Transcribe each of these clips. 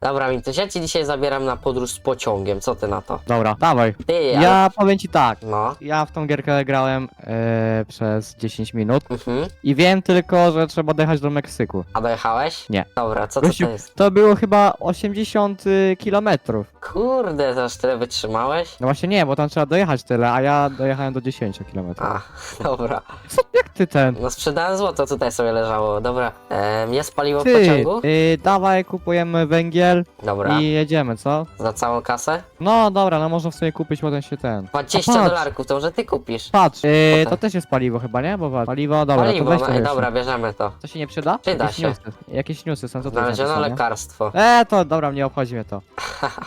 Dobra, Mintuś, ja ci dzisiaj zabieram na podróż z pociągiem, co ty na to? Dobra, dawaj. Ty, ale... Ja powiem ci tak. No. Ja w tą gierkę grałem e, przez 10 minut Mhm. i wiem tylko, że trzeba dojechać do Meksyku. A dojechałeś? Nie. Dobra, co to, Gościu, to jest? To było chyba 80 y, kilometrów. Kurde, to aż tyle wytrzymałeś? No właśnie nie, bo tam trzeba dojechać tyle, a ja dojechałem do 10 kilometrów. A, dobra. Co, jak ty ten? No sprzedałem złoto, tutaj sobie leżało. Dobra, ehm, jest paliwo w Ty, pociągu? y, dawaj, kupujemy węgiel Dobra, i jedziemy, co? za całą kasę? No dobra, no można w sumie kupić, potem się ten. 20 A patrz. dolarków, to może ty kupisz. Patrz, y, Potem. to też jest paliwo chyba, nie? Bo patrz, paliwo, dobra, Paliwo, to weź no, to jeszcze. dobra, bierzemy to. To się nie przyda? Przyda Jakieś się. Newsy, jakieś newsy są, co to jest Znaleziono napisane? lekarstwo. E, to dobra, nie obchodzi mnie to.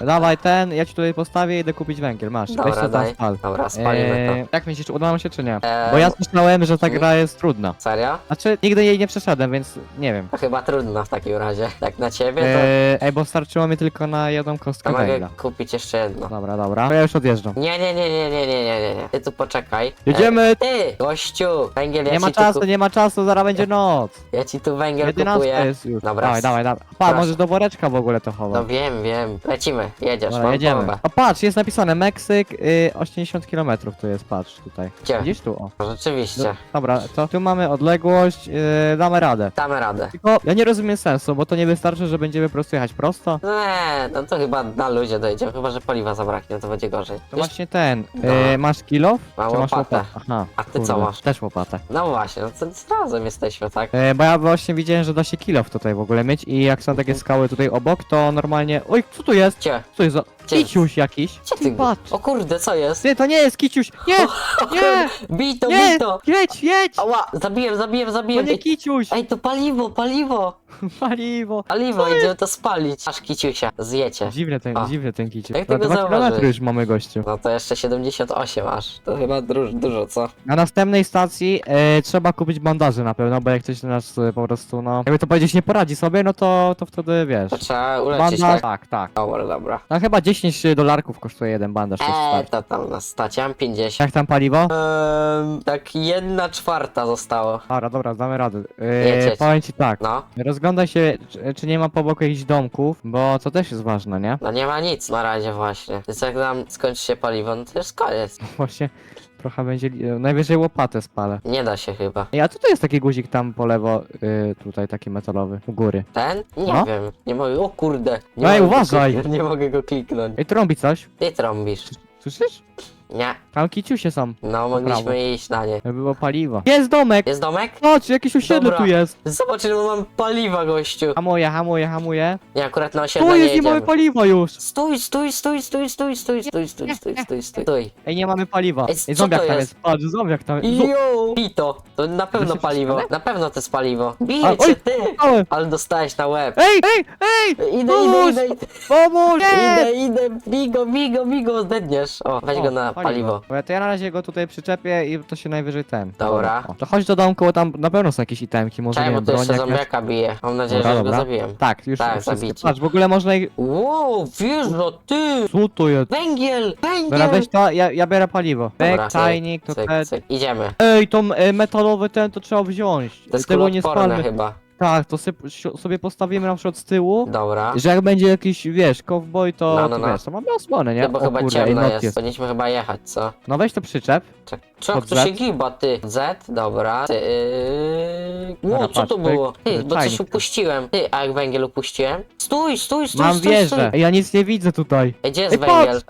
Dawaj ten, ja ci tutaj postawię i idę kupić węgiel, masz. Dobra, Weź to tam daj. spal. Dobra, spalimy Eee, jak myślisz, uda nam się czy nie? Eee, Bo ja słyszałem, że ta mm. gra jest trudna. Serio? Znaczy, nigdy jej nie przeszedłem, więc nie wiem. To chyba trudno w takim razie. Jak na ciebie, to, Eee, ej, bo starczyło mi tylko na jedną to kostkę mogę węgla. kupić jeszcze jedno. Dobra, dobra. To ja już odjeżdżam. Nie, nie, nie, nie, nie, nie, nie, nie, nie. Ty tu poczekaj. Jedziemy! E, ty, gościu, węgiel ja Nie ci ma tu czasu, kup- nie ma czasu, zaraz będzie noc. Ja ci tu węgiel 11 kupuję. jest już. Dobra. Dawaj, dawaj, dawaj. Pa, Proszę. możesz do woreczka w ogóle to No chować. wiem, wiem. Lecimy, jedziesz, Dobra, mam jedziemy. patrz, jest napisane Meksyk, y, 80 km tu jest, patrz tutaj. Gdzie? Widzisz tu? O. No, Rzeczywiście. Dobra, to tu mamy odległość, y, damy radę. Damy radę. Tylko ja nie rozumiem sensu, bo to nie wystarczy, że będziemy po prostu jechać prosto. Nie, no to chyba na luzie dojedziemy, chyba że paliwa zabraknie, to będzie gorzej. To Już- właśnie ten. No. Y, masz kilo? Mam Czy masz łopatę. Aha. A ty co masz? Też łopatę. No właśnie, no to razem jesteśmy, tak? E, bo ja właśnie widziałem, że da się kilof tutaj w ogóle mieć i jak są takie skały tutaj obok, to normalnie... Oj, co tu jest? Gdzie? Co jest za... Gdzie? Kiciuś jakiś? Gdzie ty? Patrz. O kurde, co jest? Ty, to nie jest kiciuś! Nie! Nie! Bij to, Nie! bij to! Jedź, jedź! Ała, zabiłem, zabiłem, To zabiłem! nie Ej, kiciuś! Ej, to paliwo, paliwo! Paliwo! Paliwo, idziemy to spalić. Aż kiciusia, zjecie. Dziwny ten, A. dziwny ten kiciuś. Jak ty Na go dwa zauważyłeś? już mamy gościu. No to jeszcze 78 aż. To chyba dużo, dużo co? Na następnej stacji e, trzeba kupić bandaże na pewno, bo jak ktoś nas e, po prostu, no... Jakby to powiedzieć, nie poradzi sobie, no to, to wtedy wiesz... To trzeba uleczyć, Bandaż, tak? tak, tak. Dobra, dobra. No chyba 10 dolarków kosztuje jeden bandaż, to jest Eee, to tam na stacie mam 50. Jak tam paliwo? Eee, tak jedna czwarta zostało. Dobra, dobra, damy radę. Jedź, Yy, jedź. powiem ci tak. No, Rozglądaj się, czy, czy nie ma po boku jakichś domków, bo to też jest ważne, nie? no nie ma nic na razie właśnie. Więc jak nam skończy się paliwo, no to już koniec. Właśnie trochę będzie. li- e, Najwyżej łopatę spalę. Nie da się chyba. Ej, a co to jest taki guzik tam po lewo, yy, tutaj taki metalowy, u góry? Ten? Nie No. wiem. Nie mogę. O kurde. Nie Ej, mogę go uważaj. kliknąć, Nie mogę go kliknąć. Ej, trąbi coś. Ty trąbisz. Słyszysz? Nie. Tam kiciusie są. No, mogliśmy prawo. iść na nie. Jakby było paliwo. Jest domek! Jest domek? Chodź, jakieś osiedle Dobra. tu jest. Zobacz, ile mam paliwa, gościu. Hamuję, hamuję, hamuję. Nie, akurat na Tu osiedle nie jest, nie mamy jedziemy. paliwa już. Stój, stój, stój, stój, stój, stój, stój, stój, stój, stój, stój, stój. Ej, nie mamy paliwa. Ej, Ej, co zombiak to tam jest? jest. Patrz, zombiak tam jest. Zo- Jo! Pij to. Na pewno Jesteś paliwo. Na pewno to jest paliwo. A, cię, oj, ty! Ale dostałeś na łeb. Ej, ej, ej! Idę, idę, Pomóż! idę, idę. Pomóż! Idę, idę, bigo, bigo, bigo, zdedniesz. O, weź O, go na paliwo. Bo ja, to ja na razie go tutaj przyczepię i to się najwyżej ten. Dobra. O, to chodź do domku, bo tam na pewno są jakieś itemki, może Czekaj, nie wiem, tu broń jeszcze jakaś. zombiaka bije. Mam nadzieję, Dobra, że go dobra. zabiłem. Tak, już Tak, wszystkie. Patrz, w ogóle można ich... Wow, wiesz, no ty! Co to jest? Węgiel, Dobra, węgiel! weź to, ja, ja biorę paliwo. Dobra, Bek, czajnik, to cyk, cyk. Idziemy. Ej, tą e, metalowy ten to trzeba wziąć. To jest Tego nie kuloodporne spalmy. chyba. Tak, to sobie postawimy na przykład z tyłu. Dobra. Że jak będzie jakiś, wiesz, cowboy, to, No, no, to no. wiesz, to mamy osłonę, nie? Nie, bo O chyba kurde, ciemno noc jest. Powinniśmy chyba jechać, co? No weź to przyczep. Czek- Z? się giba, ty? Z? Dobra. Ty, yy... Dobra, Ło, co patrz, to pyk, było? Ty, bo coś czajnik. upuściłem. Ty, a jak węgiel upuściłem? Stój, stój, stój, Mam stój, wieżę. Ej, ja nic nie widzę tutaj. Ej, gdzie jest Ej, węgiel?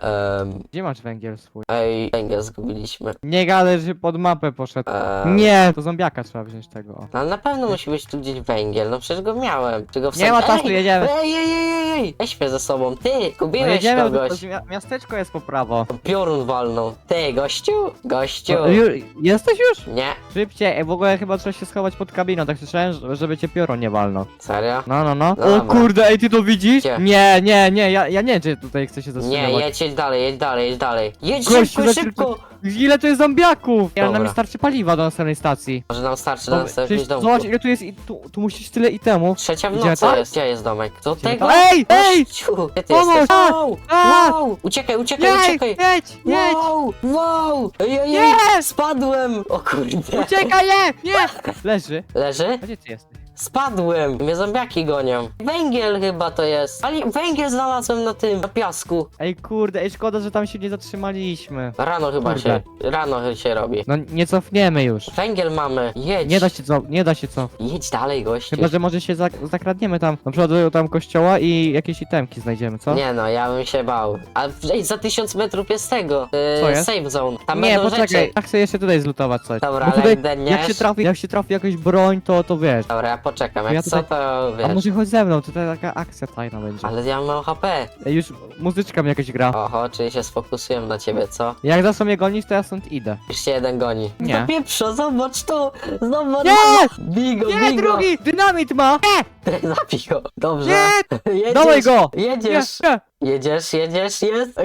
Gdzie masz węgiel swój? ej, węgiel zgubiliśmy. Nie gadaj, że pod mapę poszedł. Nie, to zombiaka trzeba wziąć tego. o. No, ale na pewno musi być tu gdzieś węgiel, no przecież go miałem. Czy go Nie ma czasu, Ej, jedziemy. Ej, ej, ej, ej! Weźmy ze sobą. Ty, No kupiłeś jedziemy, bo to kogoś. mia- miasteczko jest po prawo. Piorun walnął. Ty, gościu? Gościu. No, ju, jesteś już? Nie, Szybciej, Ej, w ogóle chyba trzeba się schować pod kabiną, tak słyszałem, że- żeby cię piorun nie walnął. serio? No, no, no. No o dobra. kurde, ej, ty to widzisz? Gdzie? Nie, nie, nie, ja, ja nie wiem, czy tutaj chcę się Nie, jedź, jedź dalej, jedź dalej, jedź dalej. Jedź Gościu, szybko, za- szybko! Ile tu jest zombiaków? Ja, Dobra. nam nie starczy paliwa do następnej stacji. Może nam starczy na następny przecież dom. zobacz, ile tu jest, i tu, tu musisz tyle itemów. Trzecia w Idziemy nocy tam? jest. Gdzie jest domek? Do tego? tam? Ej, ej! Gościu, Gdzie ty Pomóż! jesteś? A! Wow! A! Wow! Uciekaj, uciekaj, Jedź, uciekaj! jedź, jedź! Wow! Wow! Ej, ej, ej! Nie! Spadłem! O kurde! Uciekaj, nie, nie! Leży. Leży? A gdzie ty jesteś? Spadłem! Mnie zombiaki gonią. Węgiel chyba to jest. Ale węgiel znalazłem na tym, na piasku. Ej kurde, ej szkoda, że tam się nie zatrzymaliśmy. Rano chyba Kurde. się, rano się robi. No nie cofniemy już. Węgiel mamy, jedź. Nie da się co, nie da się co. Jedź dalej, gościu. Chyba, że może się zak zakradniemy tam, na przykład do tam kościoła i jakieś itemki znajdziemy, co? Nie no, ja bym się bał. A ej, za tysiąc metrów jest tego. Co Yy, jest? Safe zone. Tam nie, będą poczekaj, rzeczy. ja chcę jeszcze tutaj zlutować coś. Dobra, Bo ale tutaj, deniesz? jak się trafi, jak się trafi jakaś broń, to, to wiesz. Dobra, ja poczekam. To Jak ja co, tutaj- to A wiesz. może chodź ze mną, tutaj taka akcja tajna będzie. Ale ja mam HP. Ej, już muzyczka mi jakaś gra. Oho, czyli się sfokusuję na ciebie, co? Jak zaczną mnie gonić, to ja stąd idę. Już się jeden goni. Nie. No pieprzo, zobacz to! Zobacz! Nie! Bigo, Nie, bigo! drugi! Dynamit ma! Zabij go. Dobrze. Nie! Jedziesz, Dawaj go! Jedziesz! Nie, nie. Jedziesz, jedziesz, jest!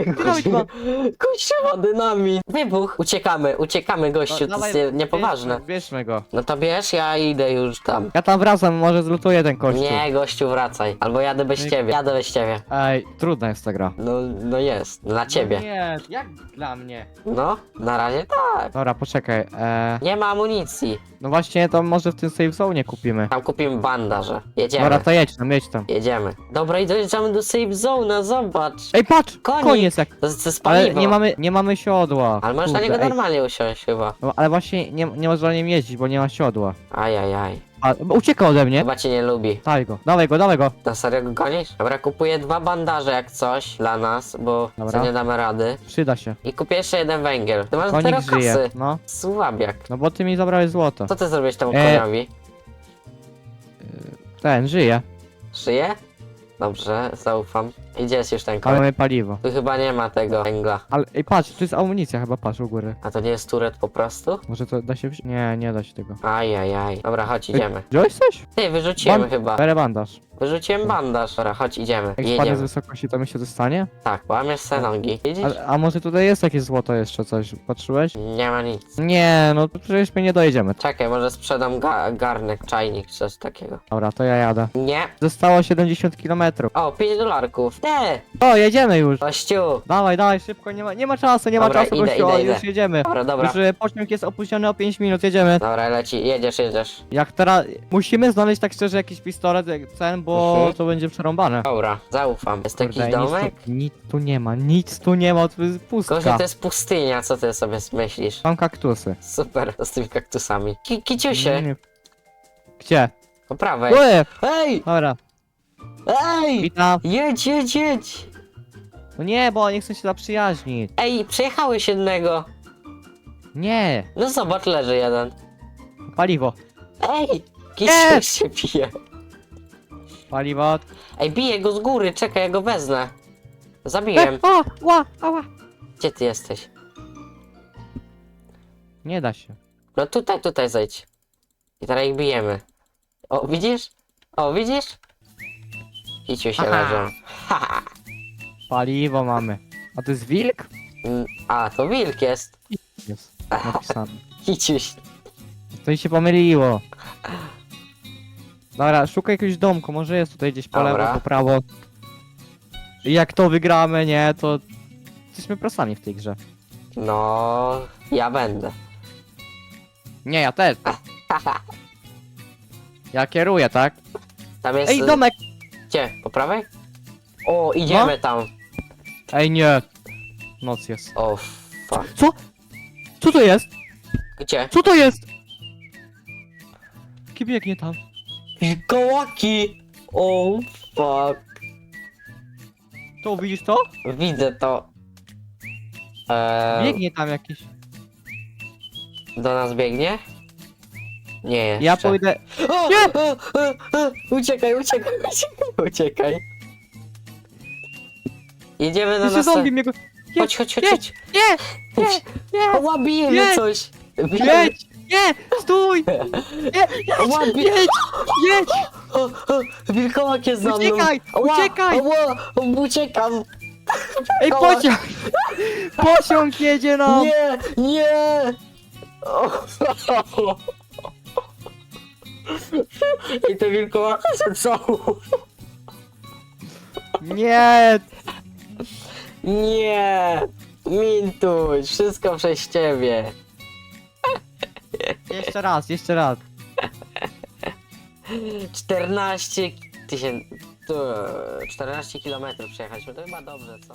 Gościu ma dynamit! Wybuch! Uciekamy, uciekamy, gościu, to dawaj, jest nie, niepoważne. Bierzmy, bierzmy go. No to bierz, ja idę już tam. Ja tam wracam, może zlutuję ten kościół. Nie, gościu, wracaj. Albo jadę bez Nie. ciebie. Jadę bez ciebie. Ej, trudna jest ta gra. No, no jest, dla ciebie. No nie, jak dla mnie? No, na razie tak. Dobra, poczekaj. E, Nie ma amunicji. no właśnie, to może w tym save zone kupimy. Tam kupimy bandaże. Jedziemy. Dobra, to jedź tam, jedź tam. Jedziemy. Dobra, i dojeżdżamy do safe zone, zobacz. Ej, patrz! Konik. Koniec jak... To, to jest Ale paliwo. nie mamy, nie mamy siodła. Ale możesz na Kurde, niego ej. normalnie usiąść chyba. No, ale właśnie nie, nie można nim jeździć, bo nie ma siodła. Ajajaj. A, bo ucieka ode mnie. Chyba cię nie lubi. Dawaj go, dawaj go, dawaj go. Na serio go gonisz? Dobra, kupuję dwa bandaże jak coś dla nas, bo Dobra. co nie damy rady. Przyda się. I kupię jeszcze jeden węgiel. Ty masz Konik zero żyje. kasy. No, Słabiak. no bo ty mi zabrałeś złoto. Co ty zrobiłeś temu E. koniowi? Ten, żyje. Żyje? Dobrze, zaufam. I Gdzie jest już ten Ale mamy paliwo. Tu chyba nie ma tego węgla. Ale, ej, patrz, tu jest amunicja chyba, patrz u góry. A to nie jest turet po prostu? Może to da się Nie, nie da się tego. Ajajaj. Dobra, chodź, idziemy. Wziąłeś coś? Ty, wyrzuciłem Ban- chyba. Bere bandaż. Wyrzuciłem bandaż. Dobra, chodź, idziemy. Jak spadnie z Jedziemy. wysokości, to mi się dostanie? Tak, łamiesz se nogi. Widzisz? A, a może tutaj jest jakieś złoto jeszcze coś? Patrzyłeś? Nie ma nic. Nie, no to przecież my nie dojedziemy. Czekaj, może sprzedam ga garnek, czajnik, coś takiego. Dobra, to ja jadę. Nie. Zostało 70 km. O, 5 dolarków. Nie! O, jedziemy już! Gościu! Dawaj, dawaj, szybko, nie ma, nie ma czasu, nie ma Dobra, czasu, idę, gościu, idę, o, idę. już jedziemy. Dobra, dobra. Już e, pociąg jest opóźniony o 5 minut, jedziemy. Dobra, leci, jedziesz, jedziesz. Jak teraz, musimy znaleźć tak szczerze jakiś pistolet, jak ten, bo Mhm. to będzie przerąbane. Dobra, zaufam. Jest jakiś Kurde, nic domek? tu, nic tu nie ma, nic tu nie ma, to jest pustka. Gościu, to jest pustynia, co ty sobie myślisz? Mam kaktusy. Super, z tymi kaktusami. Ki kiciusie, Nie. Gdzie? po prawej. Ej! dobra, Ej! witam. Jedź, jedź, jedź! No nie, bo nie chcę się zaprzyjaźnić. Ej, przejechałeś jednego. Nie, No zobacz, leży jeden. paliwo. Ej! Kiciuś się pije. Paliwo. Ej, bije go z góry, czekaj, ja go wezmę. E, Zabiłem. o, ła, ała. Gdzie ty jesteś? Nie da się. No tutaj, tutaj zejdź. I teraz ich bijemy. O, widzisz? O, widzisz? Kiciu się Aha. leżą. Paliwo mamy. A to jest wilk? Mm, A, to wilk jest. Jest napisane. Kiciuś. To mi się pomyliło. Dobra, szukaj jakiegoś domku, może jest tutaj gdzieś po Dobra. lewo, po prawo. I jak to wygramy, nie, to jesteśmy prosami w tej grze. No, ja będę. Nie, ja też. Ja kieruję, tak? Tam jest... Ej, domek! Gdzie? Po prawej? O, idziemy No. tam. Ej, nie. Noc jest. O, fuck. Co? Co to jest? Gdzie? Co to jest? Kim biegnie tam? Kołaki! O, fuck. To widzisz to? Widzę to. Eee, Biegnie tam jakiś. do nas biegnie? Nie jeszcze. Ja pójdę. O, Nie! o, o, o, Uciekaj, uciekaj, uciekaj, uciekaj. Jedziemy na Jeszcze zombie mnie go. Chodź, chodź, chodź, Nie! chodź. Nie! Nie! Nie! O, bijemy Nie! coś. Jedź! Nie! Stój! Nie! Ła, Jedź! Jedź! O, o, wilkołak jest za mną. Uciekaj! Ła, Uciekaj! Ła, uciekam. Ej, Koła. pociąg! Pociąg jedzie nam! Nie, nie. O, I te wilkołaki się. Nie! Nie. Mintuś, wszystko przez ciebie. Jeszcze raz, jeszcze raz. 14 tysięcy... 14 kilometrów przejechaliśmy, to chyba dobrze, co?